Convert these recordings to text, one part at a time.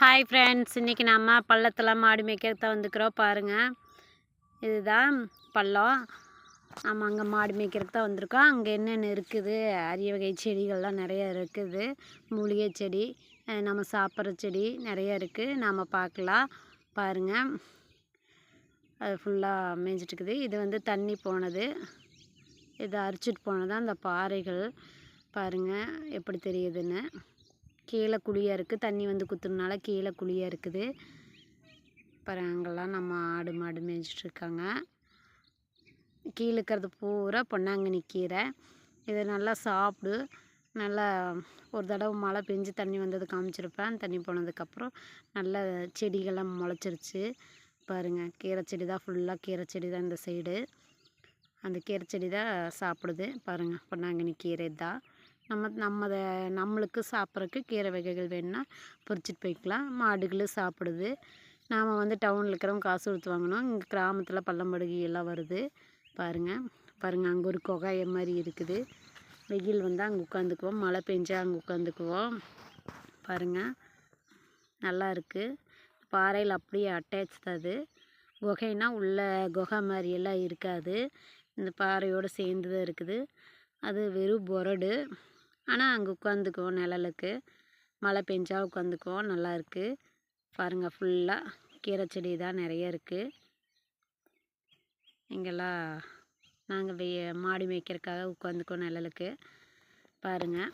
Hi friends இன்றைக்கி நம்ம பள்ளத்தில் மாடு மேய்க்கிறத வந்துக்கிறோம் பாருங்கள் இதுதான் பள்ளம். நம்ம அங்கே மாடு மேய்க்கிறதுக்கு தான் வந்திருக்கோம். அங்கே என்னென்ன இருக்குது? அரிய வகை செடிகள்லாம் நிறையா இருக்குது. மூலிகை செடி நம்ம சாப்பிட்ற செடி நிறைய இருக்குது நாம் பார்க்கலாம். பாருங்கள் அது ஃபுல்லாக மேய்ஞ்சிட்டு இருக்குது இது வந்து தண்ணி போனது. இதை அரிச்சிட்டு போனது அந்த பாறைகள். பாருங்கள் எப்படி தெரியுதுன்னு. கீழே குழியாக இருக்குது தண்ணி வந்து குத்துறதுனால கீழே குழியாக இருக்குது. அப்புறம் அங்கெல்லாம் நம்ம ஆடு மாடு மேய்ச்சிட்ருக்காங்க கீழே இருக்கிறது பூரா பொன்னாங்கண்ணி கீரை. இது நல்லா சாப்பிடு. நல்லா ஒரு தடவை மழை பெஞ்சு தண்ணி வந்தது காமிச்சிருப்பேன். தண்ணி போனதுக்கப்புறம் நல்ல செடிகள்லாம் முளைச்சிருச்சு. பாருங்கள் கீரை செடி தான் ஃபுல்லாக கீரை செடி தான் இந்த சைடு அந்த கீரை செடி தான் சாப்பிடுது. பாருங்கள் பொன்னாங்கண்ணி கீரை தான். நம்ம நம்ம அதை நம்மளுக்கு சாப்பிட்றதுக்கு கீரை வகைகள் வேணும்னா பறிச்சிட்டு போய்க்கலாம். மாடுகளும் சாப்பிடுது. நாம் வந்து டவுனில் இருக்கிறவங்க காசு கொடுத்து வாங்கணும் இங்கே கிராமத்தில் பள்ளம்படுகை எல்லாம் வருது. பாருங்கள் பாருங்கள் அங்கே ஒரு குகைய மாதிரி இருக்குது. வெயில் வந்தால் அங்கே உட்காந்துக்குவோம். மழை பெஞ்சால் அங்கே உட்காந்துக்குவோம். பாருங்கள் நல்லா இருக்குது பாறையில் அப்படியே அட்டாச் தான் அது. குகைனா உள்ள குகை மாதிரியெல்லாம் இருக்காது. இந்த பாறையோடு சேர்ந்து தான் இருக்குது. அது வெறும் பொரடு. ஆனால் அங்கே உட்காந்துக்குவோம் நிழலுக்கு. மழை பெஞ்சா உட்காந்துக்குவோம் நல்லா இருக்குது பாருங்கள் ஃபுல்லாக கீரை செடி தான் நிறைய இருக்குது இங்கெல்லாம் நாங்கள் வெய மாடு மேய்க்கிறதுக்காக உட்காந்துக்குவோம் நிழலுக்கு. பாருங்கள்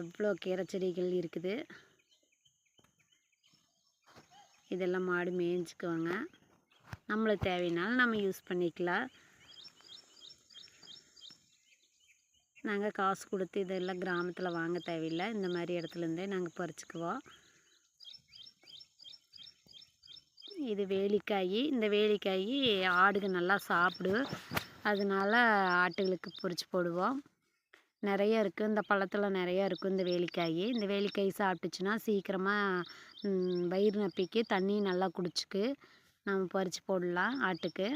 எவ்வளோ கீரை செடிகள் இருக்குது. இதெல்லாம் மாடு மேய்ஞ்சிக்குவாங்க. நம்மளுக்கு தேவைனாலும் நம்ம யூஸ் பண்ணிக்கலாம். நாங்கள் காசு கொடுத்து இதெல்லாம் கிராமத்தில் வாங்க தேவையில்லை. இந்த மாதிரி இடத்துலேருந்தே நாங்கள் பறிச்சுக்குவோம். இது வேலிக்காய். இந்த வேலிக்காய் ஆடுக நல்லா சாப்பிடும் அதனால ஆட்டுகளுக்கு பொறிச்சு போடுவோம். நிறைய இருக்குது இந்த பழத்தில் நிறைய இருக்கும் இந்த வேலிக்காய். இந்த வேலிக்காய் சாப்பிட்டுச்சுன்னா சீக்கிரமாக வயிறு நப்பிக்கு தண்ணி நல்லா குடிச்சுக்கு நம்ம பறித்து போடலாம் ஆட்டுக்கு.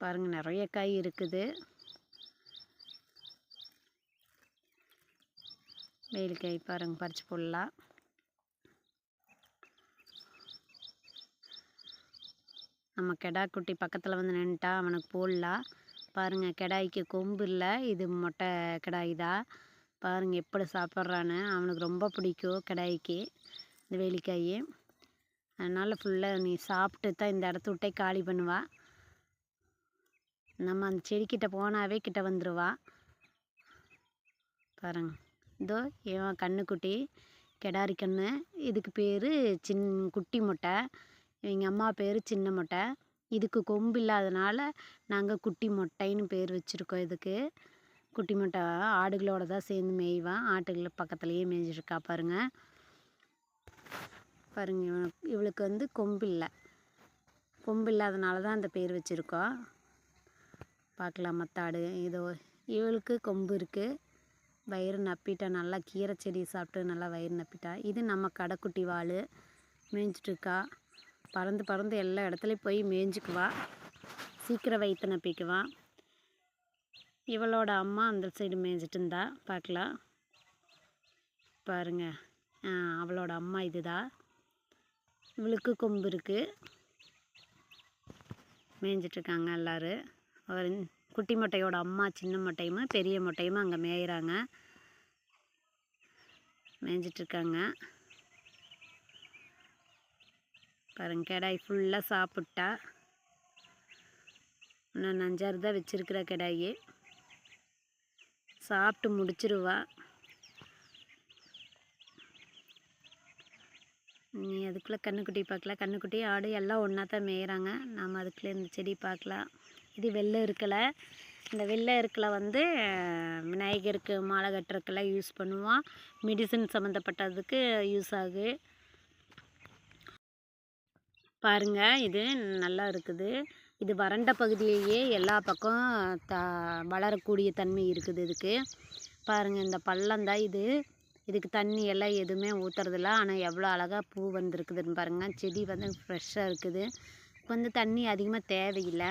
பாருங்கள் நிறைய காய் இருக்குது. வேலிக்காய் பாருங்கள் பறித்து போடலாம். நம்ம கெடா குட்டி பக்கத்தில் வந்து நின்றுட்டா அவனுக்கு போடலாம். பாருங்கள் கெடாய்க்கு கொம்பு இல்லை இது மொட்டை கெடாய் தான் பாருங்கள் எப்படி சாப்பிட்றான்னு. அவனுக்கு ரொம்ப பிடிக்கும் கெடாய்க்கு இந்த வேலிக்காய் அதனால் ஃபுல்லாக நீ சாப்பிட்டு தான் இந்த இடத்த விட்டே காலி பண்ணுவா. நம்ம அந்த செடிக்கிட்ட போனாவே கிட்ட வந்துடுவா பாருங்கள் இதோ இவன் கண்ணுக்குட்டி கெடாரி கண்ணு இதுக்கு பேர் சின் குட்டி மொட்டை. எங்கள் அம்மா பேர் சின்ன மொட்டை. இதுக்கு கொம்பு இல்லாதனால நாங்கள் குட்டி மொட்டைன்னு பேர் வச்சுருக்கோம் இதுக்கு. குட்டி மொட்டை ஆடுகளோட தான் சேர்ந்து மேய்வான். ஆட்டுகள் பக்கத்துலேயே மேய்ஞ்சிருக்கா பாருங்கள் பாருங்கள் இவனுக்கு இவளுக்கு வந்து கொம்பு இல்லை. கொம்பு இல்லாதனால தான் அந்த பேர் வச்சுருக்கோம். பார்க்கலாம் மற்ற ஆடு இதோ இவளுக்கு கொம்பு இருக்குது வயிறு நப்பிட்டா நல்லா கீரை செடி சாப்பிட்டு நல்லா வயிறு நப்பிட்டா இது நம்ம கடைக்குட்டி வாள் மேய்ஞ்சிட்ருக்கா பறந்து பறந்து எல்லா இடத்துலையும் போய் மேய்ஞ்சிக்குவா. சீக்கிரம் வயிற்று நப்பிக்குவா. இவளோட அம்மா அந்த சைடு மேய்ஞ்சிட்டு இருந்தா பார்க்கலாம் பாருங்க அவளோட அம்மா இதுதான் இவளுக்கு கொம்பு இருக்குது மேய்ஞ்சிட்ருக்காங்க எல்லோரும் ஒரு குட்டி மொட்டையோட அம்மா சின்ன மொட்டையுமா பெரிய மொட்டையுமா அங்கே மேயிறாங்க. மேய்ஞ்சிட்ருக்காங்க. பாருங்க கிடாய் ஃபுல்லாக சாப்பிட்டா. இன்னும் நஞ்சாறு தான் வச்சுருக்கிற கிடாயி. சாப்பிட்டு முடிச்சிருவா. நீ அதுக்குள்ளே கண்ணுக்குட்டி பார்க்கலாம் கண்ணுக்குட்டி ஆடு எல்லாம் ஒன்றா தான் மேயிறாங்க. நாம் அதுக்குள்ளே இந்த செடி பார்க்கலாம் இது வெள்ளை இருக்கலை. இந்த வெள்ளை இருக்கலை வந்து விநாயகருக்கு மாலை கட்டுறதுக்கெல்லாம் யூஸ் பண்ணுவோம் மெடிசன் சம்மந்தப்பட்டதுக்கு யூஸ் ஆகு. பாருங்கள் இது நல்லா இருக்குது. இது வறண்ட பகுதியிலேயே எல்லா பக்கம் த வளரக்கூடிய தன்மை இருக்குது இதுக்கு. பாருங்கள் இந்த பள்ளம் தான் இது. இதுக்கு தண்ணி எல்லாம் எதுவுமே ஊற்றுறதில்ல ஆனால் எவ்வளோ அழகாக பூ வந்திருக்குதுன்னு பாருங்கள் செடி வந்து ஃப்ரெஷ்ஷாக இருக்குது. வந்து தண்ணி அதிகமாக தேவையில்லை.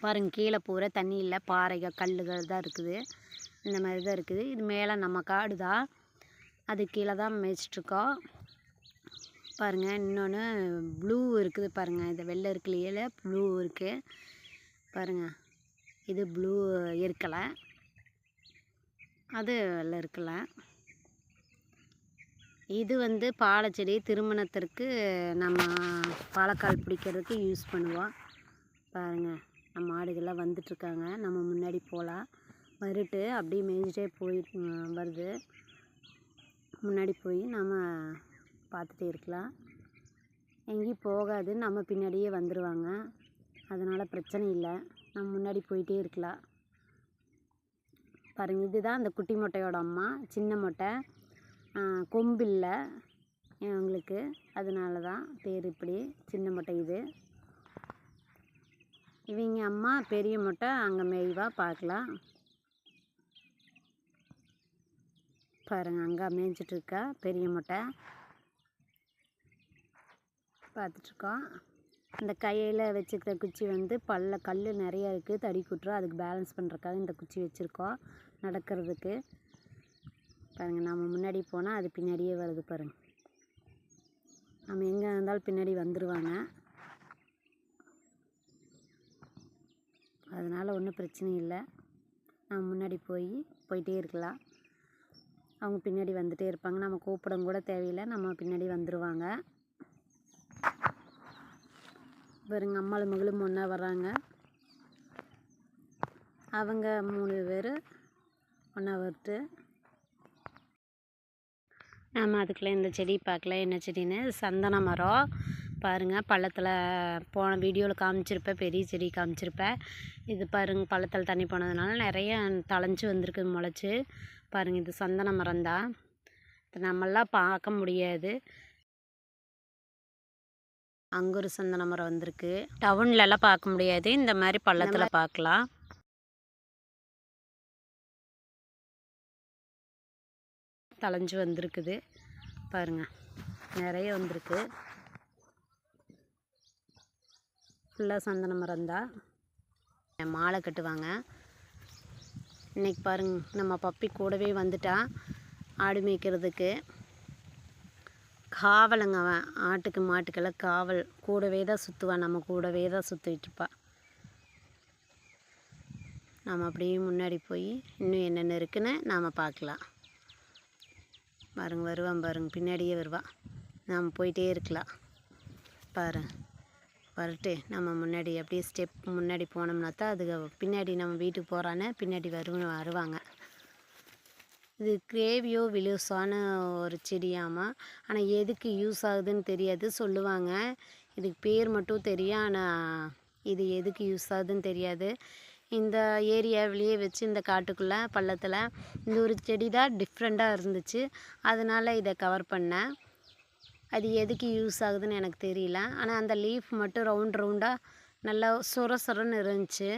பாருங்க கீழே பூரா தண்ணி இல்லை பாறைகள் கல்லுகள் தான் இருக்குது. இந்த மாதிரி தான் இருக்குது. இது மேலே நம்ம காடு தான். அது கீழே தான் மேய்ச்சிட்ருக்கோம். பாருங்கள் இன்னொன்று ப்ளூ இருக்குது பாருங்கள் இது வெள்ளை இருக்குல்லையே ப்ளூ இருக்குது பாருங்கள் இது ப்ளூ இருக்கலை. அது வெள்ளை இருக்கலை. இது வந்து பாலச்செடி திருமணத்திற்கு நம்ம பாலக்கால் பிடிக்கிறதுக்கு யூஸ் பண்ணுவோம். பாருங்கள் நம்ம ஆடுகள்லாம் வந்துட்டுருக்காங்க. நம்ம முன்னாடி போகலாம். வருட்டு அப்படியே மேய்ஞ்சிட்டே போய் வருது. முன்னாடி போய் நம்ம பார்த்துட்டே இருக்கலாம். எங்கேயும் போகாது. நம்ம பின்னாடியே வந்துடுவாங்க அதனால் பிரச்சனை இல்லை. நம்ம முன்னாடி போயிட்டே இருக்கலாம். பாருங்கள் இதுதான் அந்த குட்டி மொட்டையோட அம்மா. சின்ன மொட்டை. கொம்பு இல்லை அவங்களுக்கு அதனால தான் பேர் இப்படி. சின்ன மொட்டை இது. இவங்க அம்மா பெரிய மொட்டை அங்கே மேய்வா பார்க்கலாம். பாருங்கள் அங்கே மேய்ஞ்சிட்டு இருக்கா பெரிய மொட்டை. பார்த்துட்ருக்கோம் இந்த கையில் வச்சுக்கிற குச்சி வந்து பல்ல கல் நிறையா இருக்குது தடி குட்டுறோம் அதுக்கு பேலன்ஸ் பண்ணுறதுக்காக இந்த குச்சி வச்சுருக்கோம் நடக்கிறதுக்கு. பாருங்கள் நம்ம முன்னாடி போனால் அது பின்னாடியே வருது பாருங்கள் நம்ம எங்கே இருந்தாலும் பின்னாடி வந்துடுவாங்க அதனால் ஒன்றும் பிரச்சனை இல்லை. நம்ம முன்னாடி போய் போயிட்டே இருக்கலாம். அவங்க பின்னாடி வந்துகிட்டே இருப்பாங்க. நம்ம கூப்பிடம் கூட தேவையில்லை. நம்ம பின்னாடி வந்துடுவாங்க பாருங்க அம்மாளும் மகளும் ஒன்றா வர்றாங்க. அவங்க மூணு பேர் ஒன்றா வரட்டு நம்ம அதுக்குள்ளே இந்த செடி பார்க்கல. என்ன செடின்னு? சந்தன மரம். பாருங்கள் பள்ளத்தில் போன வீடியோவில் காமிச்சிருப்பேன் பெரிய செடி காமிச்சிருப்பேன். இது பாருங்க பள்ளத்தில் தண்ணி போனதுனால நிறைய தழைஞ்சு வந்திருக்கு முளைச்சி. பாருங்கள் இது சந்தன மரம் தான். நம்மளாம் பார்க்க முடியாது. அங்கே ஒரு சந்தன மரம் வந்திருக்கு. டவுன்லலாம் பார்க்க முடியாது. இந்த மாதிரி பள்ளத்தில் பார்க்கலாம். தளைஞ்சு வந்திருக்குது. பாருங்கள் நிறைய வந்திருக்கு. ஃபுல்லாக சந்தன மரம் தான். மாலை கட்டுவாங்க. இன்னைக்கு பாருங்க நம்ம பப்பி கூடவே வந்துட்டான் ஆடு மேய்க்கிறதுக்கு. காவலுங்க அவன் ஆட்டுக்கு மாட்டுக்கெல்லாம் காவல். கூடவே தான் சுற்றுவான் நம்ம கூடவே தான் சுற்றிட்டுருப்பா நாம் அப்படியே முன்னாடி போய் இன்னும் என்னென்ன இருக்குன்னு நாம் பார்க்கலாம். பாருங்க வருவான் பாருங்க பின்னாடியே வருவான் நாம் போயிட்டே இருக்கலாம். பாரு. வரட்டு நம்ம முன்னாடி அப்படியே ஸ்டெப் முன்னாடி போனோம்னா தான் அதுக்கு பின்னாடி நம்ம வீட்டுக்கு போகிறான்னு பின்னாடி வரும் வருவாங்க. இது கிரேவியோ விலூஸான ஒரு செடியாமா? ஆனால் எதுக்கு யூஸ் ஆகுதுன்னு தெரியாது சொல்லுவாங்க. இதுக்கு பேர் மட்டும் தெரியும் ஆனால் இது எதுக்கு யூஸ் ஆகுதுன்னு தெரியாது. இந்த ஏரியாவிலேயே வச்சு இந்த காட்டுக்குள்ளே பள்ளத்தில் இந்த ஒரு செடி தான் டிஃப்ரெண்ட்டாக இருந்துச்சு. அதனால் இதை கவர் பண்ணேன். அது எதுக்கு யூஸ் ஆகுதுன்னு எனக்கு தெரியல. ஆனால் அந்த லீஃப் மட்டும் ரவுண்ட் ரவுண்டாக நல்லா சொர சொரன்னு இருந்துச்சு.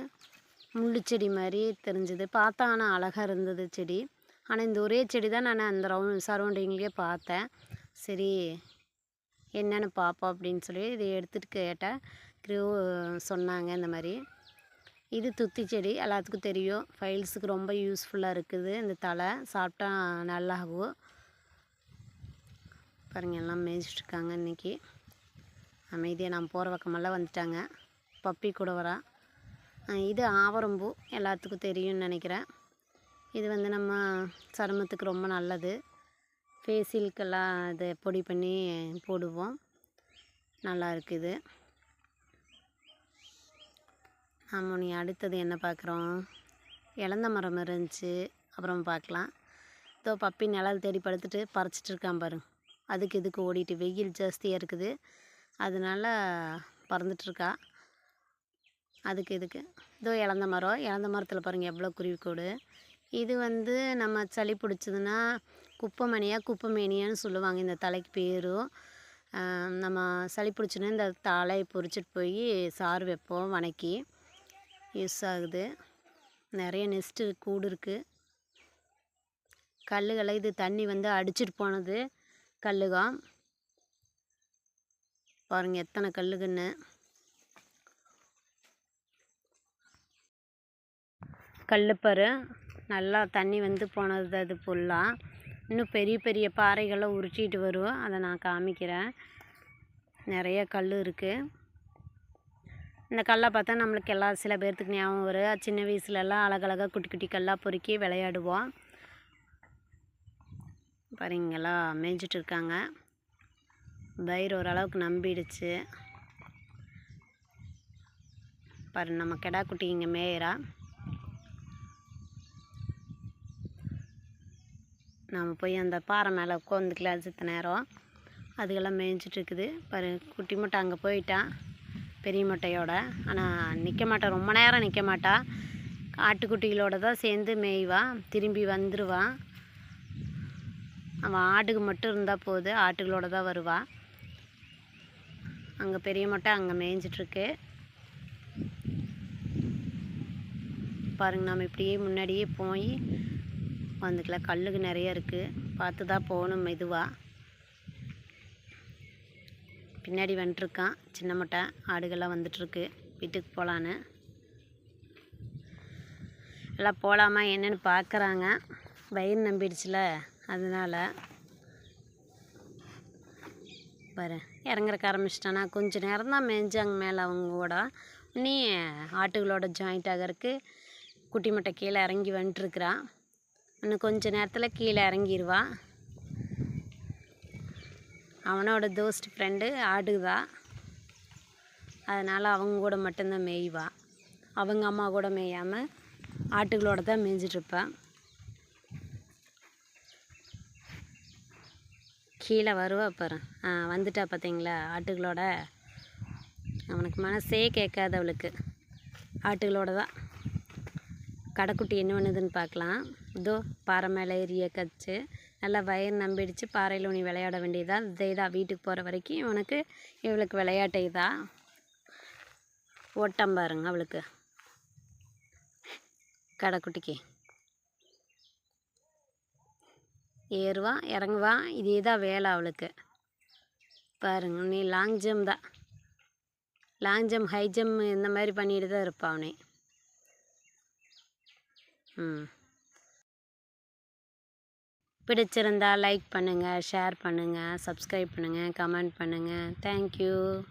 முள்ளு செடி மாதிரி தெரிஞ்சுது. பார்த்தா ஆனால் அழகாக இருந்தது செடி. ஆனால் இந்த ஒரே செடி தான் நான் அந்த ரவுண்ட் சரௌண்டிங்லேயே பார்த்தேன். சரி என்னென்னு பார்ப்போம் அப்படின்னு சொல்லி இதை எடுத்துகிட்டு கேட்டேன் க்ரூ சொன்னாங்க இந்த மாதிரி. இது துத்தி செடி. எல்லாத்துக்கும் தெரியும். ஃபைல்ஸுக்கு ரொம்ப யூஸ்ஃபுல்லாக இருக்குது. இந்த தலை சாப்பிட்டா நல்லாகும். பாருங்கள் எல்லாம் மேய்ச்சிட்ருக்காங்க இன்றைக்கி அமைதியாக நான் போகிற பக்கமெல்லாம் வந்துட்டாங்க. பப்பி கூட வரா. இது ஆவரம்பூ எல்லாத்துக்கும் தெரியும்னு நினைக்கிறேன். இது வந்து நம்ம சருமத்துக்கு ரொம்ப நல்லது. ஃபேஷியலுக்கெல்லாம் இதை பொடி பண்ணி போடுவோம். நல்லா இருக்குது. நம்ம நீ அடுத்தது என்ன பார்க்குறோம் இலந்த மரம் இருந்துச்சு. அப்புறம் பார்க்கலாம். இதோ பப்பி நிழல் தேடி படுத்துட்டு பறிச்சிட்டு இருக்கான் பாரு. அதுக்கு இதுக்கு ஓடிட்டு வெயில் ஜாஸ்தியாக இருக்குது. அதனால பறந்துட்டுருக்கா அதுக்கு இதுக்கு இதோ இழந்த மரம். இலந்த மரத்தில் பாருங்கள் எவ்வளோ குருவிக்கூடு. இது வந்து நம்ம சளி பிடிச்சதுன்னா குப்பைமணியா குப்பமேனியான்னு சொல்லுவாங்க. இந்த தலைக்கு பேரும். நம்ம சளி பிடிச்சுன்னா இந்த தலையை பொறிச்சிட்டு போய் சாறு வைப்போம் வணக்கி. யூஸ் ஆகுது. நிறைய நெஸ்ட்டு கூடு இருக்குது கல்லுகளை இது தண்ணி வந்து அடிச்சிட்டு போனது. கல்லுகம் பாருங்கள் எத்தனை கல்லுக்குன்னு கல்லுப்பரு. நல்லா தண்ணி வந்து போனது அது ஃபுல்லாக இன்னும் பெரிய பெரிய பாறைகளை உரிச்சிட்டு வரும். அதை நான் காமிக்கிறேன். நிறைய கல் இருக்குது இந்த கல்லை பார்த்தா நம்மளுக்கு எல்லா சில பேர்த்துக்கு ஞாபகம் வரும். சின்ன வயசுலலாம் அழகழகாக குட்டி குட்டி கல்லாக பொறுக்கி விளையாடுவோம். பாருங்களா மேய்ஞ்சிட்டு இருக்காங்க பயிர் ஓரளவுக்கு நம்பிடுச்சு. பாரு நம்ம கெடா குட்டி இங்கே மேயிறா. நாம் போய் அந்த பாறை மேலே உட்காந்துக்கலாம் சித்த நேரம். அதுக்கெல்லாம் மேய்ஞ்சிட்டு இருக்குது பாரு குட்டி முட்டை அங்கே போயிட்டான் பெரிய முட்டையோட. ஆனால் நிற்க மாட்டான் ரொம்ப நேரம் நிற்க மாட்டா. ஆட்டுக்குட்டிகளோட தான் சேர்ந்து மேய்வான் திரும்பி வந்துடுவான் அவள் ஆடுக்கு மட்டும் இருந்தால் போது ஆட்டுகளோட தான் வருவாள் அங்கே பெரிய மட்டை அங்கே மேய்ஞ்சிட்ருக்கு. பாருங்கள் நம்ம இப்படியே முன்னாடியே போய் வந்துக்கலாம் கல்லுக்கு நிறைய இருக்குது பார்த்து தான் போகணும் மெதுவாக பின்னாடி வந்துட்டுருக்கான் சின்ன மட்டை. ஆடுகள்லாம் வந்துட்டுருக்கு வீட்டுக்கு போகலான்னு எல்லாம் போகலாமா என்னன்னு பார்க்குறாங்க. வயிறு நம்பிடுச்சுல. அதனால் பாரு இறங்குறக்கு ஆரம்பிச்சிட்டானா. கொஞ்சம் நேரம் தான் மேய்ஞ்சாங்க மேலே அவங்க கூட நீ ஆட்டுகளோட ஜாயிண்ட் ஆகிறதுக்கு குட்டி மட்டை கீழே இறங்கி வந்துட்டுருக்குறான் இன்னும் கொஞ்ச நேரத்தில் கீழே இறங்கிடுவா அவனோட தோஸ்ட் ஃப்ரெண்டு ஆடுதா. அதனால் அவங்க கூட மட்டும்தான் மேய்வா. அவங்க அம்மா கூட மேயாமல் ஆட்டுகளோட தான் மேய்ஞ்சிட்ருப்பேன் கீழே வருவா பாரு. ஆ வந்துட்டா பார்த்தீங்களா ஆட்டுகளோட. அவனுக்கு மனசே கேட்காது அவளுக்கு. ஆட்டுகளோட தான். கடைக்குட்டி என்ன பண்ணுதுன்னு பார்க்கலாம். இதோ பாறை மேலே ஏறிய கச்சு நல்லா வயிறு நம்பிடுச்சு. பாறையில் உனி விளையாட வேண்டியதான் இதே தான் வீட்டுக்கு போகிற வரைக்கும் இவனுக்கு இவளுக்கு விளையாட்டு இதா. ஓட்டம் பாருங்க அவளுக்கு. கடைக்குட்டிக்கு. ஏறுவான் இறங்குவான் இதே தான் வேலை அவளுக்கு. பாருங்க நீ லாங் ஜம்ப் தான். லாங் ஜம்ப் ஹை ஜம்ப் இந்த மாதிரி பண்ணிட்டு தான் இருப்பான் அவனே. ம். பிடிச்சிருந்தா லைக் பண்ணுங்கள் ஷேர் பண்ணுங்கள் சப்ஸ்கிரைப் பண்ணுங்கள் கமெண்ட் பண்ணுங்கள் தேங்க்யூ